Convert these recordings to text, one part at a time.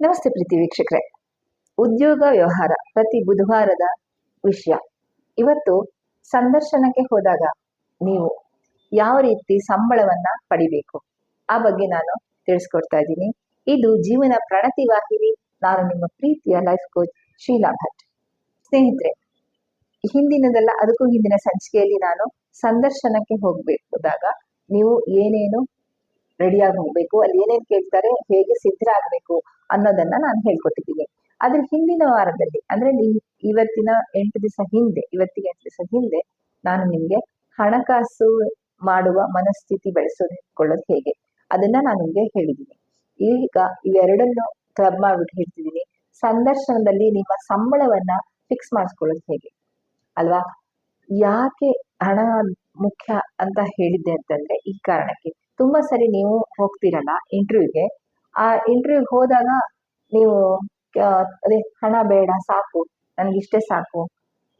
ನಮಸ್ತೆ ಪ್ರೀತಿ ವೀಕ್ಷಕರೇ. ಉದ್ಯೋಗ ವ್ಯವಹಾರ ಪ್ರತಿ ಬುಧವಾರದ ವಿಷಯ. ಇವತ್ತು ಸಂದರ್ಶನಕ್ಕೆ ಹೋದಾಗ ನೀವು ಯಾವ ರೀತಿ ಸಂಬಳವನ್ನ ಪಡಿಬೇಕು? ಆ ಬಗ್ಗೆ ನಾನು ತಿಳಿಸ್ಕೊಡ್ತಾ ಇದ್ದೀನಿ. ಇದು ಜೀವನ ಪ್ರಣತಿ ವಾಹಿನಿ ನಾನು ನಿಮ್ಮ ಪ್ರೀತಿಯ ಲೈಫ್ ಕೋಚ್ ಶೀಲಾ ಭಟ್. ಸ್ನೇಹಿತರೆ, ಹಿಂದಿನದೆಲ್ಲ, ಅದಕ್ಕೂ ಹಿಂದಿನ ಸಂಚಿಕೆಯಲ್ಲಿ ನಾನು ಸಂದರ್ಶನಕ್ಕೆ ಹೋಗ್ಬೇಕಾದಾಗ ನೀವು ಏನೇನು ರೆಡಿಯಾಗಿ ಹೋಗ್ಬೇಕು ಅಲ್ಲಿ ಏನೇನು ಕೇಳ್ತಾರೆ, ಹೇಗೆ ಸಿದ್ಧರಾಗಬೇಕು ಅನ್ನೋದನ್ನ ನಾನು ಹೇಳ್ಕೊಟ್ಟಿದ್ದೀನಿ. ಅದ್ರ ಹಿಂದಿನ ವಾರದಲ್ಲಿ, ಅಂದ್ರೆ ಇವತ್ತಿನ ಎಂಟು ದಿವಸ ಹಿಂದೆ, ಇವತ್ತಿಗೆ ಎಂಟು ದಿವಸ ಹಿಂದೆ ನಾನು ನಿಮ್ಗೆ ಹಣಕಾಸು ಮಾಡುವ ಮನಸ್ಥಿತಿ ಬೆಳೆಸೋದಿಟ್ಕೊಳ್ಳೋದು ಹೇಗೆ? ಅದನ್ನ ನಾನು ನಿಮ್ಗೆ ಹೇಳಿದ್ದೀನಿ. ಈಗ ಇವೆರಡನ್ನು ಕ್ಲಬ್ ಮಾಡ್ಬಿಟ್ಟು ಹೇಳ್ತಿದ್ದೀನಿ. ಸಂದರ್ಶನದಲ್ಲಿ ನಿಮ್ಮ ಸಂಬಳವನ್ನ ಫಿಕ್ಸ್ ಮಾಡಿಸ್ಕೊಳ್ಳೋದು ಹೇಗೆ? ಅಲ್ವಾ? ಯಾಕೆ ಹಣ ಮುಖ್ಯ ಅಂತ ಹೇಳಿದ್ದೆ ಅಂತಂದ್ರೆ ಈ ಕಾರಣಕ್ಕೆ. ತುಂಬಾ ಸರಿ ನೀವು ಹೋಗ್ತಿರಲ್ಲ ಇಂಟರ್ವ್ಯೂಗೆ ಆ ಇಂಟರ್ವ್ಯೂಗೆ ಹೋದಾಗ ನೀವು ಅದೇ ಹಣ ಬೇಡ, ಸಾಕು. ನನ್ಗಿಷ್ಟೇ ಸಾಕು.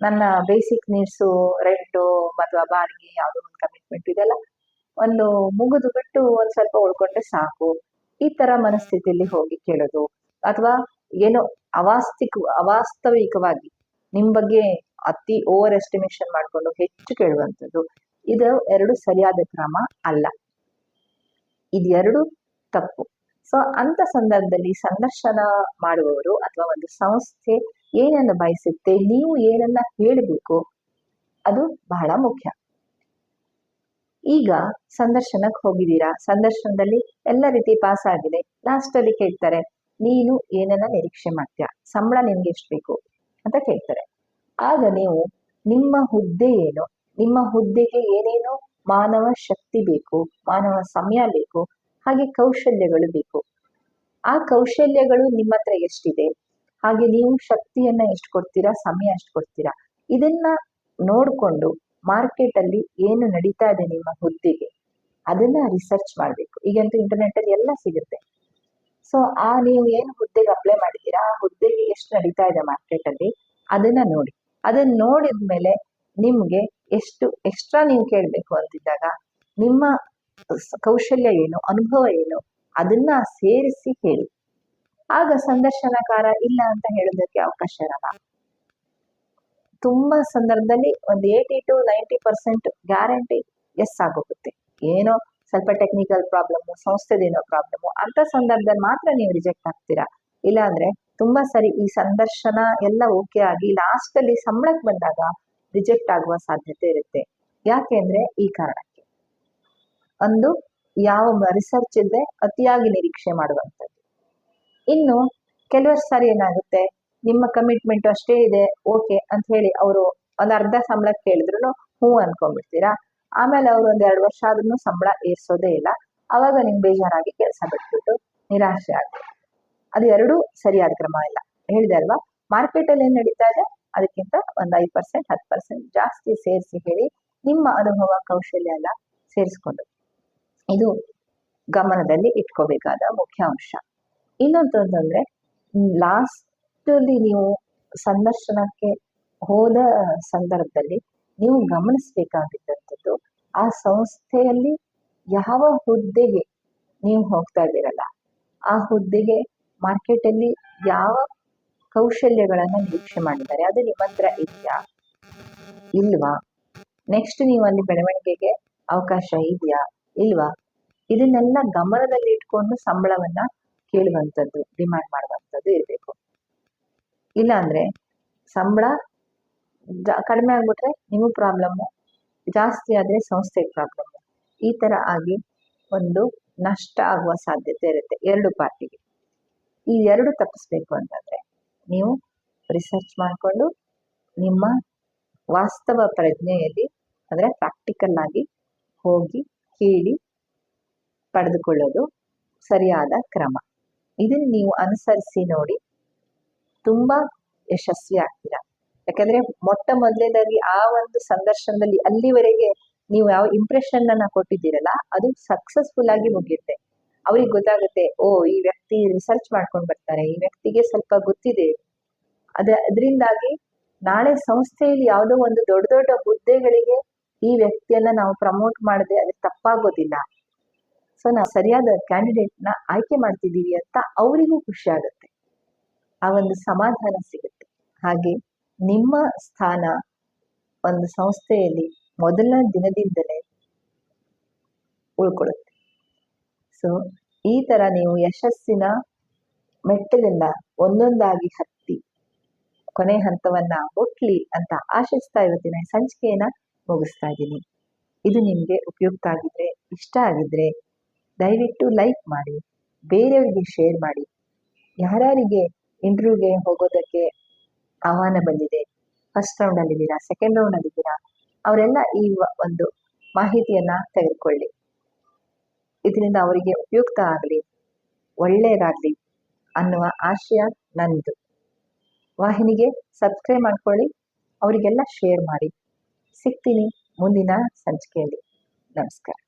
ನನ್ನ ಬೇಸಿಕ್ ನೀಡ್ಸು ರೆಂಟು ಅಥವಾ ಬಾಡಿಗೆ, ಯಾವುದೋ ಒಂದು ಕಮಿಟ್ಮೆಂಟ್ ಇದೆಲ್ಲ ಒಂದು ಮುಗಿದು ಬಿಟ್ಟು ಒಂದು ಸ್ವಲ್ಪ ಉಳ್ಕೊಂಡ್ರೆ ಸಾಕು. ಈ ತರ ಮನಸ್ಥಿತಿಯಲ್ಲಿ ಹೋಗಿ ಕೇಳೋದು. ಅಥವಾ ಏನೋ ಅವಾಸ್ತಿಕ, ಅವಾಸ್ತವಿಕವಾಗಿ ನಿಮ್ ಬಗ್ಗೆ ಅತಿ ಓವರ್ ಎಸ್ಟಿಮೇಷನ್ ಮಾಡ್ಕೊಂಡು ಹೆಚ್ಚು ಕೇಳುವಂಥದ್ದು. ಇದು ಎರಡು ಸರಿಯಾದ ಕ್ರಮ ಅಲ್ಲ. ಇದೆರಡು ತಪ್ಪು. ಸೊ, ಅಂತ ಸಂದರ್ಭದಲ್ಲಿ ಸಂದರ್ಶನ ಮಾಡುವವರು ಅಥವಾ ಒಂದು ಸಂಸ್ಥೆ ಏನನ್ನ ಬಯಸುತ್ತೆ, ನೀವು ಏನನ್ನ ಹೇಳಬೇಕು, ಅದು ಬಹಳ ಮುಖ್ಯ. ಈಗ ಸಂದರ್ಶನಕ್ಕೆ ಹೋಗಿದ್ದೀರಾ? ಸಂದರ್ಶನದಲ್ಲಿ ಎಲ್ಲ ರೀತಿ ಪಾಸ್ ಆಗಿದೆ. ಲಾಸ್ಟ್ ಅಲ್ಲಿ ಕೇಳ್ತಾರೆ, ನೀನು ಏನನ್ನ ನಿರೀಕ್ಷೆ ಮಾಡ್ತೀಯ? ಸಂಬಳ ನಿಮ್ಗೆ ಎಷ್ಟು ಬೇಕು? ಅಂತ ಕೇಳ್ತಾರೆ. ಆಗ ನೀವು ನಿಮ್ಮ ಹುದ್ದೆ ಏನು? ನಿಮ್ಮ ಹುದ್ದೆಗೆ ಏನೇನು ಮಾನವ ಶಕ್ತಿ ಬೇಕು, ಮಾನವ ಸಮಯ ಬೇಕು, ಹಾಗೆ ಕೌಶಲ್ಯಗಳು ಬೇಕು. ಆ ಕೌಶಲ್ಯಗಳು ನಿಮ್ಮ ಹತ್ರ ಎಷ್ಟಿದೆ? ಹಾಗೆ ನೀವು ಶಕ್ತಿಯನ್ನ ಎಷ್ಟು ಕೊಡ್ತೀರಾ, ಸಮಯ ಎಷ್ಟು ಕೊಡ್ತೀರಾ? ಇದನ್ನ ನೋಡ್ಕೊಂಡು ಮಾರ್ಕೆಟ್ ಅಲ್ಲಿ ಏನು ನಡೀತಾ ಇದೆ ನಿಮ್ಮ ಹುದ್ದೆಗೆ ಅದನ್ನ ರಿಸರ್ಚ್ ಮಾಡಬೇಕು. ಈಗಂತೂ ಇಂಟರ್ನೆಟ್ ಅಲ್ಲಿ ಎಲ್ಲ ಸಿಗುತ್ತೆ. ಸೊ ಆ ನೀವು ಏನು ಹುದ್ದೆಗೆ ಅಪ್ಲೈ ಮಾಡಿದ್ದೀರಾ? ಆ ಹುದ್ದೆಗೆ ಎಷ್ಟು ನಡೀತಾ ಇದೆ ಮಾರ್ಕೆಟ್ ಅಲ್ಲಿ? ಅದನ್ನ ನೋಡಿ. ಅದನ್ನ ನೋಡಿದ್ಮೇಲೆ ನಿಮ್ಗೆ ಎಷ್ಟು ಎಕ್ಸ್ಟ್ರಾ ನೀವು ಕೇಳಬೇಕು ಅಂತಿದ್ದಾಗ ನಿಮ್ಮ ಕೌಶಲ್ಯ ಏನು, ಅನುಭವ ಏನು, ಅದನ್ನ ಸೇರಿಸಿ ಹೇಳಿ. ಆಗ ಸಂದರ್ಶನಕಾರ ಇಲ್ಲ ಅಂತ ಹೇಳೋದಕ್ಕೆ ಅವಕಾಶ ಇರಲ್ಲ. ತುಂಬಾ ಸಂದರ್ಭದಲ್ಲಿ ಒಂದು eighty to ninety percent guarantee yes ಆಗೋಗುತ್ತೆ. ಏನೋ ಸ್ವಲ್ಪ ಟೆಕ್ನಿಕಲ್ ಪ್ರಾಬ್ಲಮ್ ಸಂಸ್ಥೆದೇನೋ ಪ್ರಾಬ್ಲಮ್ ಅಂತ ಸಂದರ್ಭದಲ್ಲಿ ಮಾತ್ರ ನೀವು ರಿಜೆಕ್ಟ್ ಆಗ್ತೀರಾ? ಇಲ್ಲಾಂದ್ರೆ ತುಂಬಾ ಸರಿ ಈ ಸಂದರ್ಶನ ಎಲ್ಲ ಓಕೆ ಆಗಿ ಲಾಸ್ಟ್ ಅಲ್ಲಿ ಸಂಬಳಕ್ಕೆ ಬಂದಾಗ ರಿಜೆಕ್ಟ್ ಆಗುವ ಸಾಧ್ಯತೆ ಇರುತ್ತೆ. ಯಾಕೆಂದ್ರೆ ಈ ಕಾರಣಕ್ಕೆ. ಒಂದು, ಯಾವ ರಿಸರ್ಚ್ ಇಲ್ಲದೆ ಅತಿಯಾಗಿ ನಿರೀಕ್ಷೆ ಮಾಡುವಂಥದ್ದು. ಇನ್ನು, ಕೆಲವರು ಸಾರಿ ಏನಾಗುತ್ತೆ, ನಿಮ್ಮ ಕಮಿಟ್ಮೆಂಟ್ ಅಷ್ಟೇ ಇದೆ, ಓಕೆ ಅಂತ ಹೇಳಿ ಅವರು ಒಂದು ಅರ್ಧ ಸಂಬಳ ಕೇಳಿದ್ರು ಹ್ಞೂ ಅನ್ಕೊಂಡ್ಬಿಡ್ತೀರಾ? ಆಮೇಲೆ ಅವರು ಒಂದ್ ಎರಡು ವರ್ಷ ಆದ್ರೂ ಸಂಬಳ ಏರ್ಸೋದೇ ಇಲ್ಲ. ಅವಾಗ ನಿಮ್ಗೆ ಬೇಜಾರಾಗಿ ಕೆಲಸ ಬಿಟ್ಬಿಟ್ಟು ನಿರಾಶೆ ಆಗುತ್ತೆ ಅದು ಎರಡೂ ಸರಿಯಾದ ಕ್ರಮ ಇಲ್ಲ ಹೇಳಿದೆ ಅಲ್ವಾ? ಮಾರ್ಕೆಟ್ ಅಲ್ಲಿ ಏನ್ ನಡೀತಾ ಇದೆ? ಅದಕ್ಕಿಂತ ಒಂದ್ ಐದು ಪರ್ಸೆಂಟ್ ಹತ್ತು ಪರ್ಸೆಂಟ್ ಜಾಸ್ತಿ ಸೇರಿಸಿ ಹೇಳಿ ನಿಮ್ಮ ಅನುಭವ ಕೌಶಲ್ಯ ಎಲ್ಲ ಸೇರಿಸ್ಕೊಂಡು ಇದು ಗಮನದಲ್ಲಿ ಇಟ್ಕೋಬೇಕಾದ ಮುಖ್ಯ ಅಂಶ. ಇನ್ನೊಂದಂದ್ರೆ ಲಾಸ್ಟ್ ಅಲ್ಲಿ ನೀವು ಸಂದರ್ಶನಕ್ಕೆ ಹೋದ ಸಂದರ್ಭದಲ್ಲಿ ನೀವು ಗಮನಿಸಬೇಕಾಗಿದ್ದಂಥದ್ದು, ಆ ಸಂಸ್ಥೆಯಲ್ಲಿ ಯಾವ ಹುದ್ದೆಗೆ ನೀವು ಹೋಗ್ತಾ ಇದ್ದೀರಲ್ಲ, ಆ ಹುದ್ದೆಗೆ ಮಾರ್ಕೆಟ್ ಅಲ್ಲಿ ಯಾವ ಕೌಶಲ್ಯಗಳನ್ನ ನಿರೀಕ್ಷೆ ಮಾಡಿದ್ದಾರೆ. ಅದು ನಿಮ್ಮ ಹತ್ರ ಇದೆಯಾ? ಇಲ್ವಾ? ನೆಕ್ಸ್ಟ್ ನೀವು ಅಲ್ಲಿ ಬೆಳವಣಿಗೆಗೆ ಅವಕಾಶ ಇದೆಯಾ? ಇಲ್ವಾ? ಇದನ್ನೆಲ್ಲ ಗಮನದಲ್ಲಿ ಇಟ್ಕೊಂಡು ಸಂಬಳವನ್ನ ಕೇಳುವಂಥದ್ದು ಡಿಮ್ಯಾಂಡ್ ಮಾಡುವಂಥದ್ದು ಇರಬೇಕು. ಇಲ್ಲ ಅಂದ್ರೆ ಸಂಬಳ ಕಡಿಮೆ ಆಗ್ಬಿಟ್ರೆ ನಿಮಗೂ ಪ್ರಾಬ್ಲಮ್ಮು ಜಾಸ್ತಿ ಆದ್ರೆ ಸಂಸ್ಥೆ ಪ್ರಾಬ್ಲಮ್ ಈ ತರ ಆಗಿ ಒಂದು ನಷ್ಟ ಆಗುವ ಸಾಧ್ಯತೆ ಇರುತ್ತೆ. ಎರಡು ಪಾರ್ಟಿಗೆ. ಈ ಎರಡು ತಪ್ಪಿಸ್ಬೇಕು ಅಂತಂದ್ರೆ ನೀವು ರಿಸರ್ಚ್ ಮಾಡಿಕೊಂಡು ನಿಮ್ಮ ವಾಸ್ತವ ಪ್ರಜ್ಞೆಯಲ್ಲಿ, ಅಂದರೆ ಪ್ರಾಕ್ಟಿಕಲ್ ಆಗಿ ಹೋಗಿ ಕೇಳಿ ಪಡೆದುಕೊಳ್ಳೋದು ಸರಿಯಾದ ಕ್ರಮ. ಇದನ್ನು ನೀವು ಅನುಸರಿಸಿ ನೋಡಿ ತುಂಬ ಯಶಸ್ವಿ ಆಗ್ತೀರಾ. ಯಾಕಂದ್ರೆ ಮೊಟ್ಟ ಮೊದಲನೇದಾಗಿ ಆ ಒಂದು ಸಂದರ್ಶನದಲ್ಲಿ ಅಲ್ಲಿವರೆಗೆ ನೀವು ಯಾವ ಇಂಪ್ರೆಷನ್ ಅನ್ನ ಕೊಟ್ಟಿದ್ದೀರಲ್ಲ, ಅದು ಸಕ್ಸಸ್ಫುಲ್ ಆಗಿ ಮುಗಿಯುತ್ತೆ. ಅವ್ರಿಗೆ ಗೊತ್ತಾಗುತ್ತೆ, ಓ, ಈ ವ್ಯಕ್ತಿ ರಿಸರ್ಚ್ ಮಾಡ್ಕೊಂಡು ಬರ್ತಾರೆ, ಈ ವ್ಯಕ್ತಿಗೆ ಸ್ವಲ್ಪ ಗೊತ್ತಿದೆ. ಅದ, ಅದರಿಂದಾಗಿ ನಾಳೆ ಸಂಸ್ಥೆಯಲ್ಲಿ ಯಾವುದೋ ಒಂದು ದೊಡ್ಡ ದೊಡ್ಡ ಹುದ್ದೆಗಳಿಗೆ ಈ ವ್ಯಕ್ತಿಯನ್ನ ನಾವು ಪ್ರಮೋಟ್ ಮಾಡದೆ ಅದು ತಪ್ಪಾಗೋದಿಲ್ಲ. ಸೊ ನಾವು ಸರಿಯಾದ ಕ್ಯಾಂಡಿಡೇಟ್ನ ಆಯ್ಕೆ ಮಾಡ್ತಿದ್ದೀವಿ ಅಂತ ಅವರಿಗೂ ಖುಷಿ ಆಗುತ್ತೆ. ಆ ಒಂದು ಸಮಾಧಾನ ಸಿಗುತ್ತೆ. ಹಾಗೆ ನಿಮ್ಮ ಸ್ಥಾನ ಒಂದು ಸಂಸ್ಥೆಯಲ್ಲಿ ಮೊದಲ ದಿನದಿಂದಲೇ ಉಳ್ಕೊಳ್ಳುತ್ತೆ. ಸೊ ಈ ತರ ನೀವು ಯಶಸ್ಸಿನ ಮೆಟ್ಟಲೆಲ್ಲ ಒಂದೊಂದಾಗಿ ಹತ್ತಿ, ಕೊನೆ ಹಂತವನ್ನ ಮುಟ್ಲಿ ಅಂತ ಆಶಿಸ್ತಾ ಇವತ್ತಿನ ಸಂಚಿಕೆಯನ್ನ ಮುಗಿಸ್ತಾ ಇದ್ದೀನಿ. ಇದು ನಿಮಗೆ ಉಪಯುಕ್ತ ಆಗಿದ್ರೆ, ಇಷ್ಟ ಆಗಿದ್ರೆ ದಯವಿಟ್ಟು ಲೈಕ್ ಮಾಡಿ, ಬೇರೆಯವರಿಗೆ ಶೇರ್ ಮಾಡಿ. ಯಾರ್ಯಾರಿಗೆ ಇಂಟರ್ವ್ಯೂಗೆ ಹೋಗೋದಕ್ಕೆ ಆಹ್ವಾನ ಬಂದಿದೆ, ಫಸ್ಟ್ ರೌಂಡ್ ಅಲ್ಲಿದ್ದೀರಾ ಸೆಕೆಂಡ್ ರೌಂಡ್ ಅಲ್ಲಿದ್ದೀರಾ ಅವರೆಲ್ಲ ಈ ಒಂದು ಮಾಹಿತಿಯನ್ನ ತೆಗೆದುಕೊಳ್ಳಿ. ಇದರಿಂದ ಅವರಿಗೆ ಉಪಯುಕ್ತ ಆಗಲಿ, ಒಳ್ಳೆಯದಾಗಲಿ ಅನ್ನುವ ಆಶಯ ನಂದು. ವಾಹಿನಿಗೆ ಸಬ್ಸ್ಕ್ರೈಬ್ ಮಾಡ್ಕೊಳ್ಳಿ, ಅವರಿಗೆಲ್ಲ ಶೇರ್ ಮಾಡಿ. ಸಿಗ್ತೀನಿ ಮುಂದಿನ ಸಂಚಿಕೆಯಲ್ಲಿ. ನಮಸ್ಕಾರ.